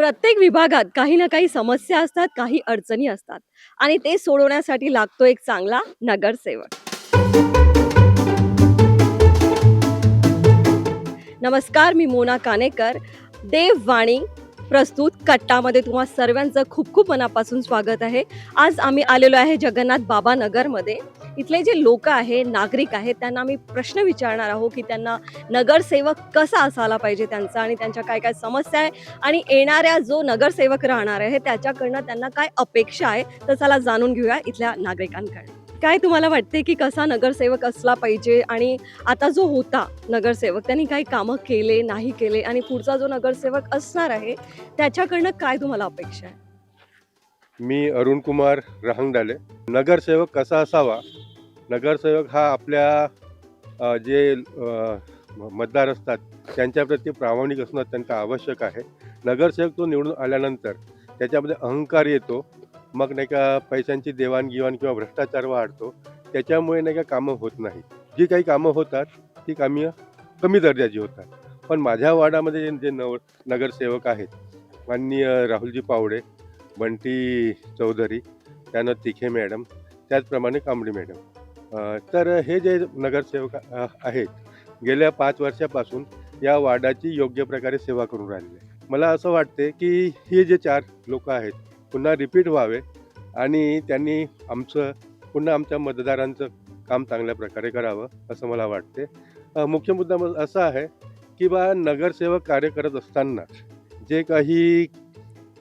प्रत्येक विभागात काही ना काही समस्या असतात काही अडचणी असतात. आणि ते सोडवण्यासाठी लागतो एक चांगला नगरसेवक. नमस्कार मी मोना कानेकर. देववाणी प्रस्तुत कट्टामध्ये तुम्हा सर्वांचं खूप खूप मनापासून स्वागत आहे. आज आम्ही आलेलो आहे जगन्नाथ बाबा नगरमध्ये. इथले जे लोक आहे नागरिक आहेत त्यांना आम्ही प्रश्न विचारणार आहोत की त्यांना नगरसेवक कसा असायला पाहिजे त्यांचा आणि त्यांच्या काय काय समस्या आहे आणि येणाऱ्या जो नगरसेवक राहणार आहे त्याच्याकडनं त्यांना काय अपेक्षा आहे तर चला जाणून घेऊया इथल्या नागरिकांकडे. काय तुम्हाला वाटते की कसा नगरसेवक असला पाहिजे आणि आता जो होता नगरसेवक त्यांनी काही कामं केले नाही केले आणि पुढचा जो नगरसेवक असणार आहे त्याच्याकडनं काय तुम्हाला अपेक्षा आहे? मी अरुण कुमार रहांगडाले. नगरसेवक कसा असावा? नगरसेवक हा आपल्या जे मतदार असतात त्यांच्याप्रती प्रामाणिक असणं अत्यंत आवश्यक आहे. नगरसेवक तो निवडून आल्यानंतर त्याच्यामध्ये अहंकार येतो मग नाही का पैशांची देवाणघेवाण किंवा भ्रष्टाचार वाढतो त्याच्यामुळे नाही का कामं होत नाही जी काही कामं होतात ती कामी कमी दर्जाची होतात. पण माझ्या वार्डामध्ये जे- जे नव नगरसेवक आहेत माननीय राहुलजी पावडे बंटी चौधरी त्यानं तिखे मॅडम त्याचप्रमाणे कांबडी मॅडम. तर हे जे नगरसेवक आहेत गेल्या पाच वर्षापासून या वार्डाची योग्य प्रकारे सेवा करून राहिली आहे मला असं वाटते की हे जे चार लोक आहेत पुन्हा रिपीट व्हावे आणि त्यांनी आमचं पुन्हा आमच्या मतदारांचं काम चांगल्या प्रकारे करावं असं मला वाटते मुख्य मुद्दा मग असा आहे की बा नगरसेवक कार्य करत असताना जे काही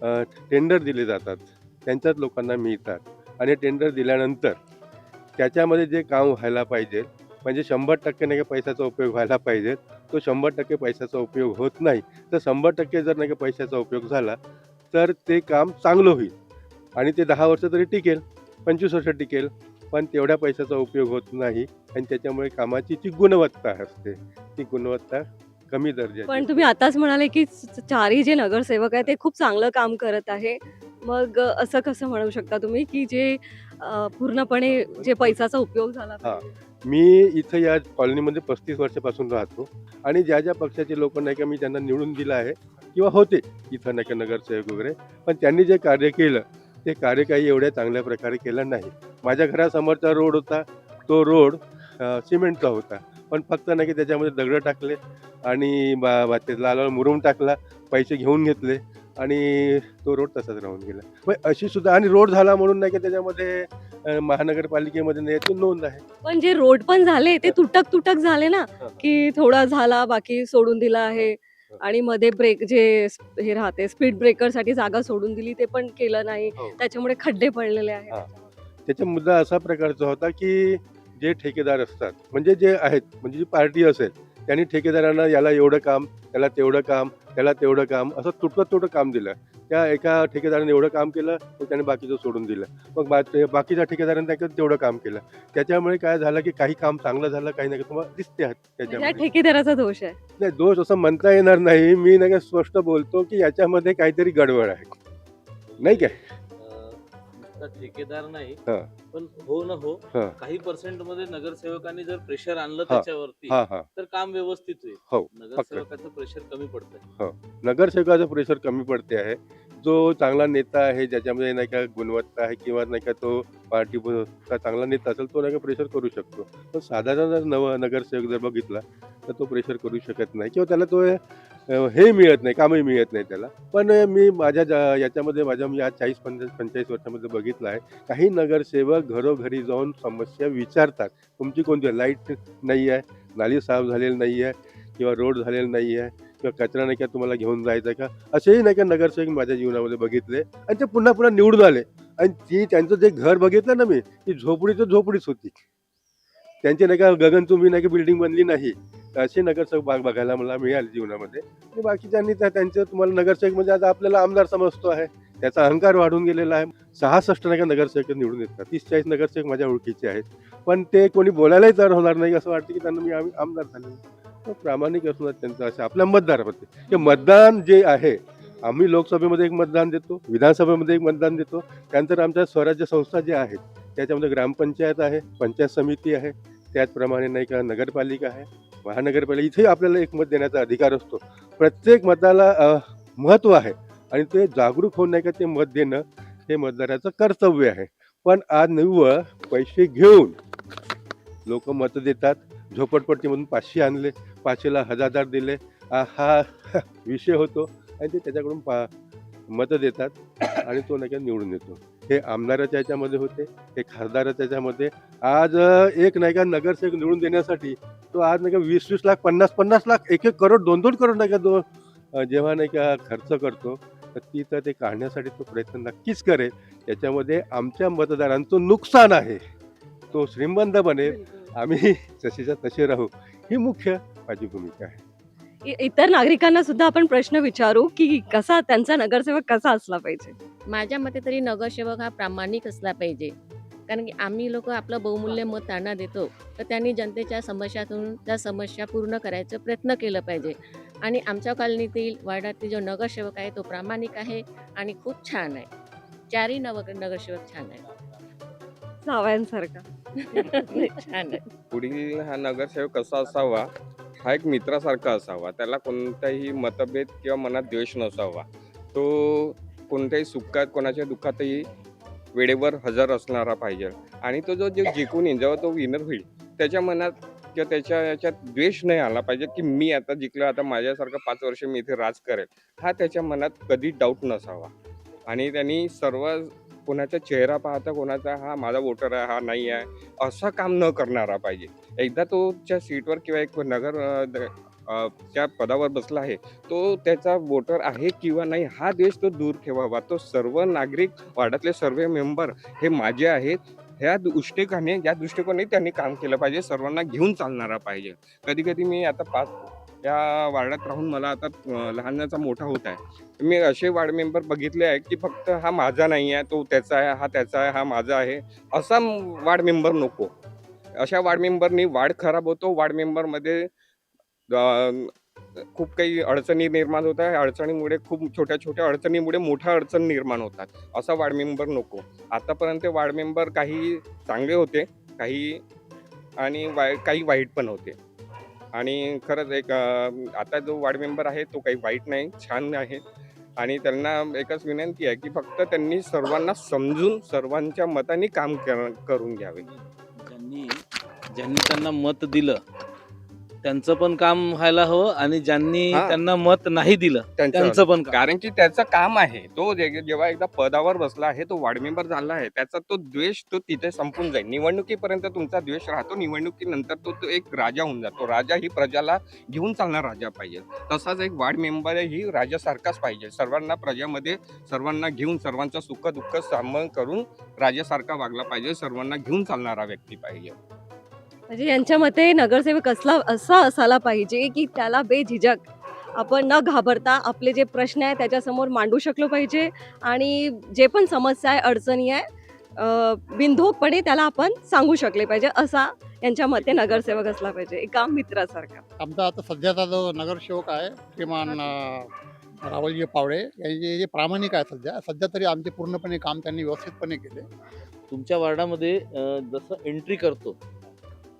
टेंडर दिले जातात. त्यांच्याच लोकांना मिळतात. आणि टेंडर दिल्यानंतर त्याच्यामध्ये जे काम व्हायला पाहिजे म्हणजे शंभर टक्के नाही का पैशाचा उपयोग व्हायला पाहिजे तो शंभर टक्के पैशाचा उपयोग होत नाही. तर शंभर टक्के जर नाही का पैशाचा उपयोग झाला तर ते काम चांगलं होईल. आणि ते दहा वर्ष तरी टिकेल पंचवीस वर्ष टिकेल पण तेवढ्या पैशाचा उपयोग होत नाही. आणि त्याच्यामुळे कामाची जी गुणवत्ता असते ती गुणवत्ता कमी दर्जाची पण तुम्ही आताच म्हणाले की चारही जे नगरसेवक आहे ते खूप चांगलं काम करत आहे. मग असं कसं म्हणू शकता तुम्ही की जे पूर्णपणे जे पैशाचा उपयोग झाला पाहिजे? मी इथं या कॉलनीमध्ये पस्तीस वर्षापासून राहतो आणि ज्या ज्या पक्षाचे लोक नाही का मी त्यांना निवडून दिलं आहे किंवा होते इथं नाही का नगरसेवक वगैरे पण त्यांनी जे कार्य केलं ते कार्य काही एवढ्या चांगल्या प्रकारे केलं नाही. माझ्या घरासमोरचा रोड होता तो रोड सिमेंटचा होता. पण फक्त नाही की त्याच्यामध्ये दगडं टाकले आणि बा बा ते लाल मुरुम टाकला पैसे घेऊन घेतले आणि तो रोड तसाच राहून गेला. मग अशी सुद्धा आणि रोड झाला म्हणून नाही का त्याच्यामध्ये महानगरपालिकेमध्ये नाही याची नोंद आहे. पण जे रोड पण झाले ते तुटक तुटक झाले ना. की थोडा झाला बाकी सोडून दिला आहे. आणि मध्ये ब्रेक जे हे राहते स्पीड ब्रेकरसाठी जागा सोडून दिली ते पण केलं नाही. हो. त्याच्यामुळे खड्डे पडलेले आहेत. हा. त्याचा मुद्दा असा प्रकारचा होता की जे ठेकेदार असतात म्हणजे जे आहेत म्हणजे जी पार्टी असेल त्यांनी ठेकेदारांना याला एवढं काम त्याला तेवढं काम त्याला तेवढं काम असं तुटकं तुटं काम दिलं. त्या एका ठेकेदाराने एवढं काम केलं मग त्याने बाकीचं सोडून दिलं. मग बा बाकीच्या ठेकेदाराने त्याच्यात तेवढं काम केलं. त्याच्यामुळे काय झालं की काही काम चांगलं झालं काही नाही तुम्हाला दिसते आहात त्याच्यामध्ये. ठेकेदाराचा दोष आहे. नाही दोष असं म्हणता येणार नाही. मी नाही का स्पष्ट बोलतो की याच्यामध्ये काहीतरी गडबड आहे. नाही काय? नुसता ठेकेदार नाही हा. पण हो न हो हा. काही पर्सेंटमध्ये नगरसेवकांनी जर प्रेशर आणलं हा. त्याच्यावरती हां हां. तर काम व्यवस्थित हो, होईल नगरसेवकाचं प्रेशर कमी पडतंय. नगरसेवकाचं प्रेशर कमी पडते आहे. जो चांगला नेता आहे ज्याच्यामध्ये नाही का गुणवत्ता आहे किंवा नाही का तो पार्टी चांगला नेता असेल तो नाही का प्रेशर करू शकतो. पण साधारण जर नव नगरसेवक जर बघितला तर तो प्रेशर करू शकत नाही. किंवा त्याला तो हे मिळत नाही कामही मिळत नाही त्याला. पण मी माझ्या जा- याच्यामध्ये माझ्या मी आज चाळीस पंचा पंचेचाळीस वर्षामध्ये बघितलं आहे. काही नगरसेवक घरोघरी जाऊन समस्या विचारतात. तुमची कोणती लाइट नाही आहे नाली साफ झालेली नाही आहे किंवा रोड झालेला नाही आहे किंवा कचरा नाही का तुम्हाला घेऊन जायचं का? असेही नाही का नगरसेवक माझ्या जीवनामध्ये बघितले आणि ते पुन्हा पुन्हा निवडून आले. आणि ती त्यांचं जे घर बघितलं ना मी ती झोपडी तर झोपडीच होती. त्यांची नाही का गगन तुम्ही नाही का बिल्डिंग बनली नाही. असे नगरसेवक बाग बघायला मला मिळाले जीवनामध्ये. आणि बाकीच्यांनी त्या त्यांचं तुम्हाला नगरसेवक म्हणजे आता आपल्याला आमदार समजतो आहे. त्याचा अहंकार वाढून गेलेला आहे. सहासष्ट नाही नगरसेवक निवडून येतात. तीस चाळीस नगरसेवक माझ्या ओळखीचे आहेत. पण ते कोणी बोलायलाही तयार होणार नाही असं वाटतं की त्यांना मी आम्ही आमदार झाले तर प्रामाणिक असणार त्यांचं असं आपल्या मतदारामध्ये हे मतदान जे आहे आम्ही लोकसभेमध्ये एक मतदान देतो विधानसभेमध्ये एक मतदान देतो. त्यानंतर आमच्या स्वराज्य संस्था ज्या आहेत त्याच्यामध्ये ग्रामपंचायत आहे पंचायत समिती आहे. त्याचप्रमाणे नाही का नगरपालिका आहे. महानगरपालिका इथेही आपल्याला एक मत देण्याचा अधिकार असतो. प्रत्येक मताला महत्त्व आहे आणि ते जागरूक होऊन नाही का ते मत देणं हे मतदाराचं कर्तव्य आहे. पण आज निव्वळ पैसे घेऊन लोक मतं देतात. झोपडपट्टीमधून पाचशे आणले पाचशेला हजार हजार दिले हा हा विषय होतो आणि ते त्याच्याकडून पा मतं देतात आणि तो नाही का निवडून येतो. हे आमदाराच्या याच्यामध्ये होते हे खासदाराच्या याच्यामध्ये आज एक नाही का नगरसेवक निवडून देण्यासाठी तो आज नाही का वीस वीस लाख पन्नास पन्नास लाख एक एक करोड दोन दोन करोड नाही का अ, जेव्हा नाही का खर्च करतो तर ती तर ते काढण्यासाठी तो प्रयत्न नक्कीच करेल. त्याच्यामध्ये आमच्या मतदारांचं नुकसान आहे. तो श्रीमंत बनेल. आम्ही जसेच्या तसे राहू. ही मुख्य माझी भूमिका आहे. इतर नागरिकांना सुद्धा आपण प्रश्न विचारू की कसा त्यांचा नगरसेवक कसा असला पाहिजे? माझ्या मते तरी नगरसेवक हा प्रामाणिक असला पाहिजे. कारण की आम्ही लोक आपलं बहुमूल्य मत त्यांना देतो तर त्यांनी जनतेच्या समस्यातून त्या समस्या पूर्ण करायचा प्रयत्न केलं पाहिजे. आणि आमच्या कॉलनीतील वार्डातील जो नगरसेवक आहे तो प्रामाणिक आहे आणि खूप छान आहे. चारही नव नगरसेवक छान आहे जावयांसारखा छान आहे. पुढील हा नगरसेवक कसा असावा हा एक मित्रासारखा असावा. त्याला कोणताही मतभेद किंवा मनात द्वेष नसावा. तो कोणत्याही सुखात कोणाच्या दुःखातही वेळेवर हजर असणारा पाहिजे. आणि तो जो जे जिंकून येईल जेव्हा तो विनर होईल त्याच्या मनात किंवा त्याच्या याच्यात द्वेष नाही आला पाहिजे की मी आता जिंकलो आता माझ्यासारखं पाच वर्ष मी इथे राज करेल. हा त्याच्या मनात कधी डाऊट नसावा. आणि त्यांनी सर्व कोणाचा चेहरा पाहता कोणाचा हा माझा वोटर आहे हा नाही आहे असं काम न करणारा पाहिजे. एकदा तो त्या सीटवर किंवा एक नगर द- त्या पदावर बसला आहे तो त्याचा वोटर आहे किंवा नाही हा देश तो दूर ठेवावा. तो सर्व नागरिक वार्डातले सर्व मेंबर हे माझे आहेत. ह्या दृष्टिकाने या दृष्टिकोने त्यांनी काम केलं पाहिजे सर्वांना घेऊन चालणारा पाहिजे. कधी कधी मी आता पाच या वार्डात राहून मला आता लहानाचा मोठा होत आहे. मी असे वार्ड मेंबर बघितले आहे की फक्त हा माझा नाही आहे तो त्याचा आहे हा त्याचा आहे हा माझा आहे असा वार्ड मेंबर नको. अशा वार्ड मेंबरनी वार्ड खराब होतो वार्ड मेंबरमध्ये खूप काही अडचणी निर्माण होत आहे अडचणीमुळे खूप छोट्या छोट्या अडचणीमुळे मोठ्या अडचण निर्माण होतात. असा वार्ड मेंबर नको. आतापर्यंत वार्ड मेंबर काही चांगले होते काही आणि वाय काही वाईट पण होते. आणि खरंच एक आता जो वार्ड मेंबर आहे तो काही वाईट नाही छान आहे. आणि त्यांना एकच विनंती आहे की फक्त त्यांनी सर्वांना समजून सर्वांच्या मताने काम कर- करून घ्यावे. ज्यांनी ज्यांनी त्यांना मत दिलं त्यांचं पण काम व्हायला हवं आणि ज्यांनी हा. त्यांना मत नाही दिलं त्यांचं त्यांचं पण काम. कारण की त्याचं काम आहे तो जे- जेव्हा एकदा पदावर बसला आहे तो वार्ड मेंबर झाला आहे त्याचा तो द्वेष तो तिथे संपून जाईल. निवडणुकीपर्यंत तुमचा द्वेष राहतो निवडणुकीनंतर तो तो एक राजा होऊन जातो. राजा ही प्रजाला घेऊन चालणार राजा पाहिजे. तसाच एक वार्ड मेंबर ही राजासारखाच पाहिजे. सर्वांना प्रजामध्ये सर्वांना घेऊन सर्वांचं सुख दुःख सामन करून राजासारखा वागला पाहिजे. सर्वांना घेऊन चालणारा व्यक्ती पाहिजे. म्हणजे यांच्या मते नगरसेवक असला असा असायला पाहिजे की त्याला बेझिजक. आपण न घाबरता आपले जे प्रश्न आहे त्याच्यासमोर मांडू शकलो पाहिजे आणि जे पण समस्या आहे अडचणी आहे बिनधोकपणे त्याला आपण सांगू शकले पाहिजे असा यांच्या मते नगरसेवक असला पाहिजे एका मित्रासारखा. आमचा आता सध्याचा जो नगरसेवक आहे श्रीमान रावलजी पावडे यांचे जे प्रामाणिक आहे सध्या सध्या तरी आमचे पूर्णपणे काम त्यांनी व्यवस्थितपणे केले. तुमच्या वार्डामध्ये जसं एंट्री करतो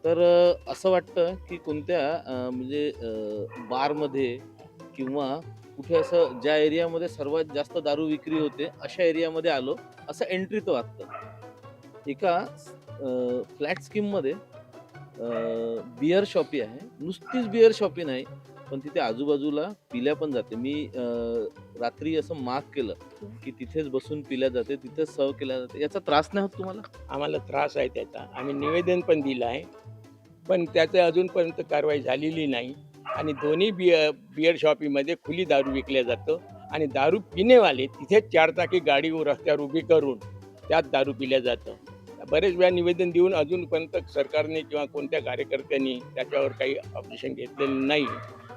तर असं वाटतं की कोणत्या म्हणजे बारमध्ये किंवा कुठे असं ज्या एरियामध्ये सर्वात जास्त दारू विक्री होते अशा एरियामध्ये आलो असं एंट्री तर वाटतं. एका फ्लॅट स्कीममध्ये बिअर शॉपी आहे. नुसतीच बिअर शॉपी नाही पण तिथे आजूबाजूला पिल्या पण जाते. मी रात्री असं मार्क केलं की तिथेच बसून पिल्या जाते तिथेच सर्व केल्या जाते. याचा त्रास नाही होत तुम्हाला? आम्हाला त्रास आहे त्याचा. आम्ही निवेदन पण दिलं आहे. पण त्याचं अजूनपर्यंत कारवाई झालेली नाही. आणि दोन्ही बिअर बिअर शॉपीमध्ये खुली दारू विकल्या जातं. आणि दारू पिणेवाले तिथेच चारचाकी गाडी रस्त्यावर उभी करून त्यात दारू पिल्या जातं. बरेच वेळा निवेदन देऊन अजूनपर्यंत सरकारने किंवा कोणत्या कार्यकर्त्यांनी त्याच्यावर काही ऑपरेशन घेतलेलं नाही.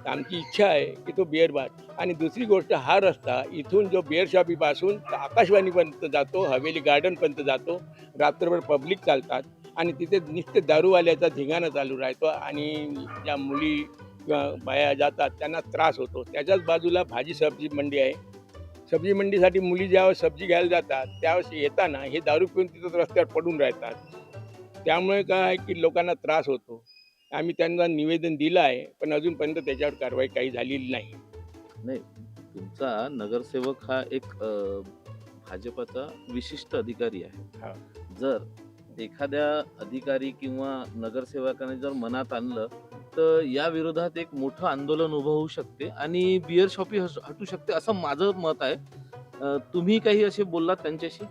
तर आमची इच्छा आहे की तो बिअर बार आणि दुसरी गोष्ट हा रस्ता इथून जो बिअर शॉपीपासून आकाशवाणीपर्यंत जातो हवेली गार्डनपर्यंत जातो. रात्रभर पब्लिक चालतात. आणि तिथे नुसते दारूवाल्याचा धिंगाणा चालू राहतो आणि ज्या मुली बाया जातात त्यांना त्रास होतो. त्याच्याच बाजूला भाजी सब्जी मंडी आहे. सब्जी मंडीसाठी मुली ज्यावेळेस सब्जी घ्यायला जातात त्यावेळेस येताना हे दारू पिऊन तिथं रस्त्यावर पडून राहतात. त्यामुळे काय आहे की लोकांना त्रास होतो. आम्ही त्यांना निवेदन दिलं आहे पण अजूनपर्यंत त्याच्यावर कारवाई काही झालेली नाही. तुमचा नगरसेवक हा एक भाजपाचा विशिष्ट अधिकारी हा. आहे जर एखाद्या अधिकारी किंवा नगरसेवकाने जर मनात आणलं तर या विरोधात एक मोठं आंदोलन उभं होऊ शकते आणि बिअर शॉपी हटू शकते असं माझं मत आहे. तुम्ही काही असे बोललात त्यांच्याशी?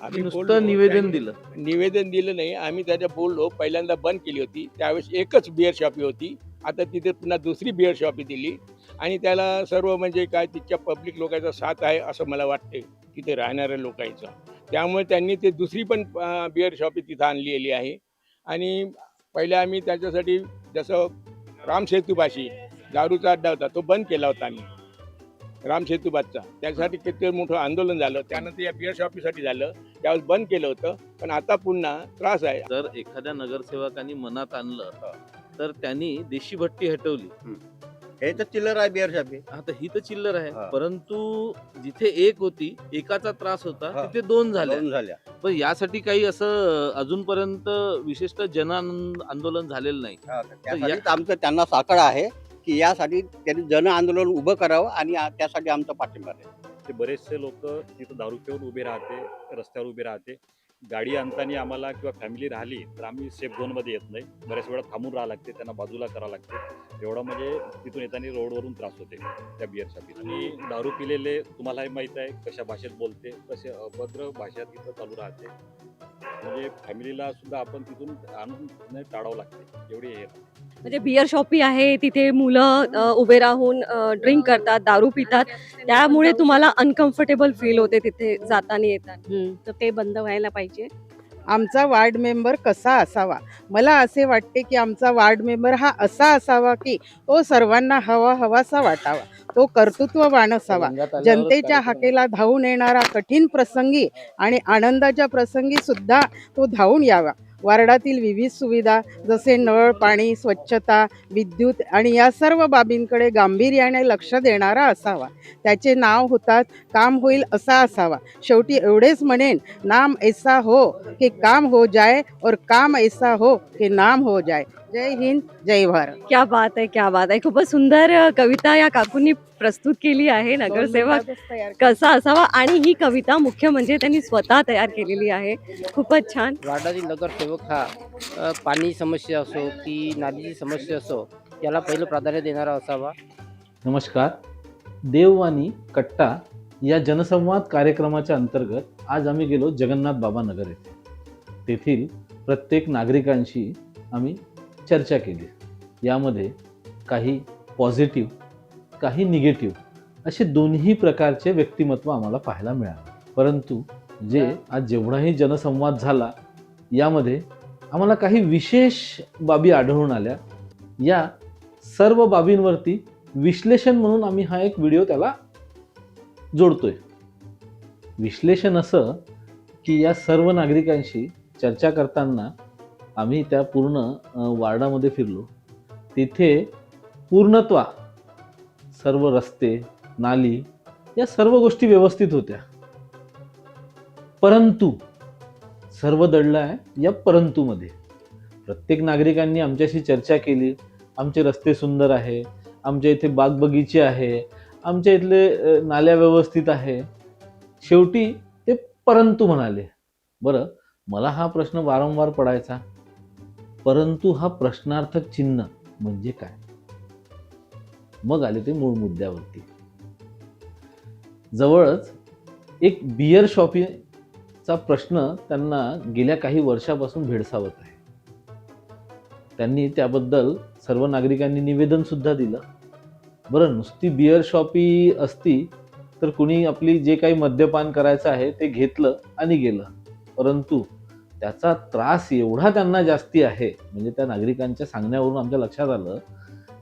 आम्ही नुसतं निवेदन दिलं. निवेदन दिलं नाही. आम्ही त्याच्या बोललो. पहिल्यांदा बंद केली होती. त्यावेळेस एकच बिअर शॉपी होती. आता तिथे पुन्हा दुसरी बिअर शॉपी दिली. आणि त्याला सर्व म्हणजे काय तिथच्या पब्लिक लोकांचा साथ आहे असं मला वाटते तिथे राहणाऱ्या लोकांचा. त्यामुळे त्यांनी ते दुसरी पण बिअर शॉपी तिथं आणलेली आहे. आणि पहिले आम्ही त्याच्यासाठी जसं रामसेतूपाशी दारूचा अड्डा होता तो बंद केला होता आम्ही. रामसेतूबादचा त्यासाठी किती मोठं आंदोलन झालं त्यानंतर या बिअर शॉपीसाठी झालं. त्यावेळेस बंद केलं होतं पण आता पुन्हा त्रास आहे. जर एखाद्या नगरसेवकाने मनात आणलं तर त्यांनी देशी भट्टी हटवली. हे तर चिल्लर आहे बिअर शॉपी आता ही तर चिल्लर आहे. परंतु जिथे एक होती एकाचा त्रास होता हा. तिथे दोन झाल्या. दोन झाल्या. पण यासाठी काही असं अजूनपर्यंत विशिष्ट जन आंदोलन झालेलं नाही. हा, तर त्यासाठीच आमचं त्यांना साकळ आहे की यासाठी त्यांनी जन आंदोलन उभं करावं आणि आ- त्यासाठी आमचा पाठिंबा आहे. ते बरेचसे लोक तिथं दारू पिऊन उभे राहते रस्त्यावर उभे राहते. गाडी आणताना आम्हाला किंवा फॅमिली राहिली तर आम्ही सेफ झोनमध्ये येत नाही. बऱ्याच वेळा थांबून राहावं लागते त्यांना बाजूला करावं लागते. एवढं म्हणजे तिथून येताना रोडवरून त्रास होते त्या बिअरच्या पिला आणि दारू पिलेले तुम्हालाही माहीत आहे कशा भाषेत बोलते कसे अभद्र भाषा तिथं चालू राहते. म्हणजे फॅमिलीला सुद्धा आपण तिथून आणून नाही टाळावं लागते एवढी हे म्हणजे बियर शॉपी आहे तिथे मुलं उभे राहून ड्रिंक करतात दारू पितात. त्यामुळे तुम्हाला अनकम्फर्टेबल फील होते तिथे जाताना येताना. हं, तर ते बंद व्हायला पाहिजे. आमचा वार्ड मेंबर कसा असावा? मला असे वाटते की आमचा वार्ड मेंबर हा असा असावा की तो सर्वांना हवा हवासा वाटावा. तो कर्तृत्ववान असावा. जनतेच्या हाकेला धावून येणारा कठीण प्रसंगी आणि आनंदाच्या प्रसंगी सुद्धा तो धावून यावा. वार्डातील विविध सुविधा जसे नळ पाणी स्वच्छता विद्युत आणि या सर्व बाबींकडे गांभीर्याने लक्ष देणारा असावा. त्याचे नाव होतात काम होईल असा असावा. शेवटी एवढेच म्हणेन नाम ऐसा हो की काम हो जाय और काम ऐसा हो की नाम हो जाय. जय हिंद जय भारत. क्या बात आहे क्या बात आहे खूपच सुंदर अ, कविता या काकूंनी प्रस्तुत केली आहे नगरसेवक. कसा असावा? आणि ही कविता मुख्य म्हणजे त्यांनी स्वतः तयार केलेली आहे. खूपच छान. वार्डातील नगरसेवक हा अ, पाणी समस्या असो की नालीची समस्या असो याला पहिलं प्राधान्य देणारा असावा. नमस्कार. देववाणी कट्टा या जनसंवाद कार्यक्रमाच्या अंतर्गत आज आम्ही गेलो जगन्नाथ बाबा नगर येथे. तेथील प्रत्येक नागरिकांशी आम्ही चर्चा केली. यामध्ये काही पॉझिटिव्ह काही निगेटिव्ह असे दोन्ही प्रकारचे व्यक्तिमत्व आम्हाला पाहायला मिळाले. परंतु जे आज जेवढाही जनसंवाद झाला यामध्ये आम्हाला काही विशेष बाबी आढळून आल्या. या सर्व बाबींवरती विश्लेषण म्हणून आम्ही हा एक व्हिडिओ त्याला जोडतोय. विश्लेषण असं की या सर्व नागरिकांशी चर्चा करताना आम्ही त्या पूर्ण वार्डामध्ये फिरलो. तिथे पूर्णत्वा सर्व रस्ते नाली या सर्व गोष्टी व्यवस्थित होत्या. परंतु सर्व दडलं आहे या परंतुमध्ये. प्रत्येक नागरिकांनी आमच्याशी चर्चा केली. आमचे रस्ते सुंदर आहे आमच्या इथे बागबगीचे आहे आमच्या इथले नाल्या व्यवस्थित आहे. शेवटी ते परंतु म्हणाले बरं मला हा प्रश्न वारंवार पडायचा. परंतु हा प्रश्नार्थक चिन्ह म्हणजे काय? मग आले ते मूळ मुद्द्यावरती. जवळच एक बियर शॉपिंगचा प्रश्न त्यांना गेल्या काही वर्षापासून भेडसावत आहे. त्यांनी त्याबद्दल सर्व नागरिकांनी निवेदन सुद्धा दिलं. बरं नुसती बियर शॉपी असती तर कुणी आपली जे काही मद्यपान करायचं आहे ते घेतलं आणि गेलं. परंतु त्याचा त्रास एवढा त्यांना जास्ती आहे म्हणजे त्या नागरिकांच्या सांगण्यावरून आमच्या लक्षात आलं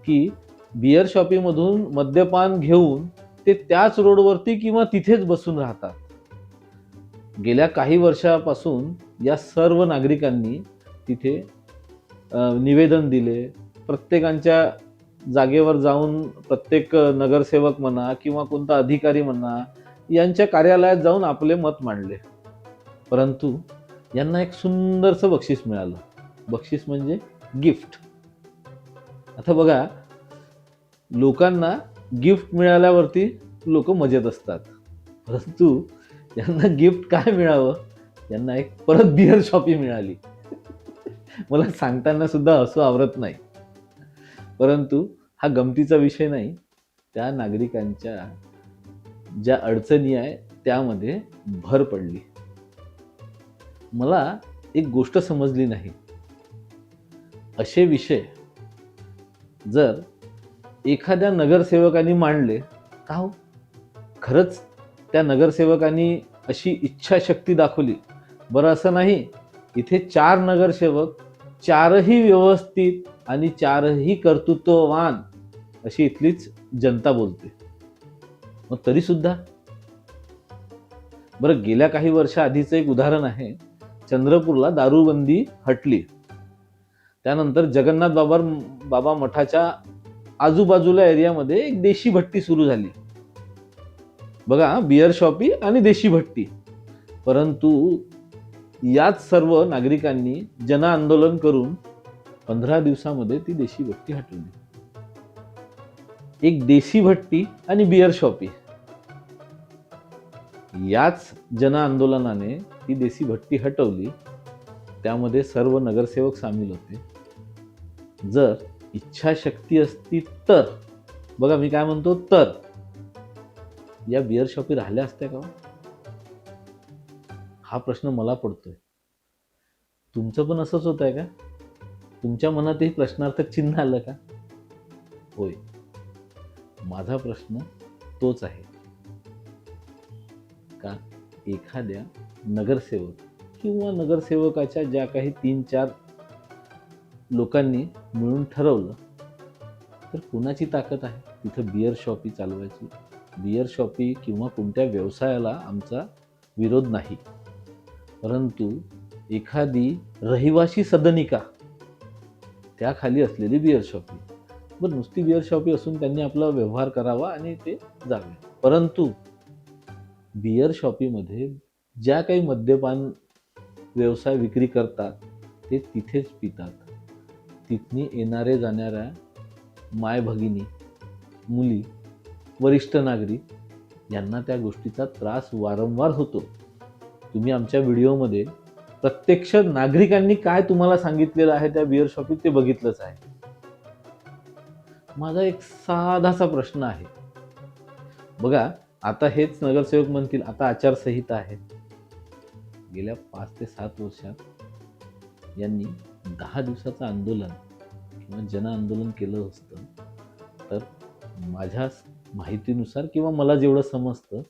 की बियर शॉपीमधून मद्यपान घेऊन ते त्याच रोडवरती किंवा तिथेच बसून राहतात. गेल्या काही वर्षापासून या सर्व नागरिकांनी तिथे निवेदन दिले. प्रत्येकांच्या जागेवर जाऊन प्रत्येक नगरसेवक म्हणा किंवा कोणता अधिकारी म्हणा यांच्या कार्यालयात जाऊन आपले मत मांडले. परंतु यांना एक सुंदरसं बक्षीस मिळालं. बक्षीस म्हणजे गिफ्ट. आता बघा लोकांना गिफ्ट मिळाल्यावरती लोक मजेत असतात. परंतु यांना गिफ्ट काय मिळावं? यांना एक परत बिअर शॉपी मिळाली. मला सांगताना सुद्धा हसू आवरत नाही. परंतु हा गमतीचा विषय नाही. त्या नागरिकांच्या ज्या अडचणी आहे त्यामध्ये भर पडली. मला एक गोष्ट समजली नाही. असे विषय जर एखाद्या नगरसेवकाने मांडले का हो? खरंच त्या नगरसेवकांनी अशी इच्छाशक्ती दाखवली. बरं असं नाही इथे चार नगरसेवक चारही व्यवस्थित आणि चारही कर्तृत्ववान अशी इथलीच जनता बोलते. मग तरीसुद्धा? बरं गेल्या काही वर्षाआधीचं एक उदाहरण आहे. चंद्रपूरला दारूबंदी हटली. त्यानंतर जगन्नाथ बाबा बाबा मठाच्या आजूबाजूला एरियामध्ये एक देशी भट्टी सुरू झाली. बघा बिअर शॉपी आणि देशी भट्टी. परंतु याच सर्व नागरिकांनी जन आंदोलन करून पंधरा दिवसामध्ये ती देशी भट्टी हटवली. एक देशी भट्टी आणि बिअर शॉपी. याच जन आंदोलनाने ती देसी भट्टी हटवली त्यामध्ये सर्व नगरसेवक सामील होते. जर इच्छाशक्ती असती तर बघा मी काय म्हणतो तर. या बिअर शॉपी राहिल्या असत्या का हो? हा? प्रश्न मला पडतोय. तुमचं पण असंच होत आहे का? तुमच्या मनातही प्रश्नार्थक चिन्ह आलं का? होय. माझा प्रश्न तोच आहे. का एखाद्या नगरसेवक किंवा नगरसेवकाच्या ज्या काही तीन चार लोकांनी मिळून ठरवलं तर कुणाची ताकद आहे? तिथं बिअर शॉपी चालवायची. बिअर शॉपी किंवा कोणत्या व्यवसायाला आमचा विरोध नाही. परंतु एखादी रहिवाशी सदनिका त्याखाली असलेली बिअर शॉपी. बरं नुसती बिअर शॉपी असून त्यांनी आपला व्यवहार करावा आणि ते जावे. परंतु बिअर शॉपीमध्ये ज्या काही मद्यपान व्यवसाय विक्री करतात ते तिथेच पितात. तिथनी येणारे जाणाऱ्या माय भगिनी मुली वरिष्ठ नागरिक यांना त्या गोष्टीचा त्रास वारंवार होतो. तुम्ही आमच्या व्हिडिओमध्ये प्रत्यक्ष नागरिकांनी काय तुम्हाला सांगितलेलं आहे त्या बिअर शॉपीत ते बघितलंच आहे. माझा एक साधासा प्रश्न आहे. बघा आता हेच नगरसेवक म्हणतील आता आचारसंहिता आहे. गेल्या पाच ते सात वर्षात यांनी दहा दिवसाचं आंदोलन किंवा जन आंदोलन केलं असतं. तर माझ्या माहितीनुसार किंवा मला जेवढं समजतं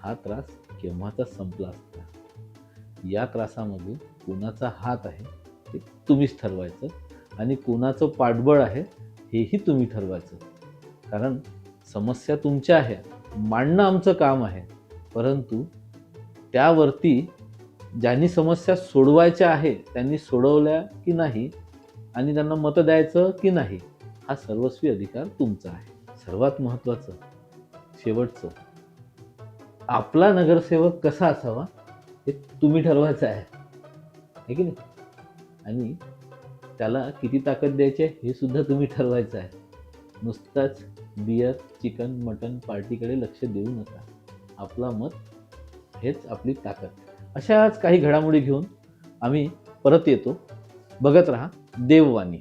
हा त्रास केव्हाचा संपला असता? या त्रासामध्ये कोणाचा हात आहे ते तुम्हीच ठरवायचं आणि कोणाचं पाठबळ आहे हेही तुम्ही ठरवायचं. कारण समस्या तुमच्या आहे मांडणं आमचं काम आहे परंतु त्यावरती ज्यांनी समस्या सोडवायच्या आहे त्यांनी सोडवल्या की नाही आणि त्यांना मतं द्यायचं की नाही हा सर्वस्वी अधिकार तुमचा आहे. सर्वात महत्त्वाचं शेवटचं आपला नगरसेवक कसा असावा हे तुम्ही ठरवायचं आहे. है की नाही? आणि त्याला किती ताकद द्यायची आहे हे सुद्धा तुम्ही ठरवायचं आहे. नुसताच बियर चिकन मटन पार्टीकडे लक्ष देऊ नका. आपला मत हेच आपली ताकद. अशाच काही घडामोडी घेऊन आम्ही परत येतो. बघत राहा देववाणी.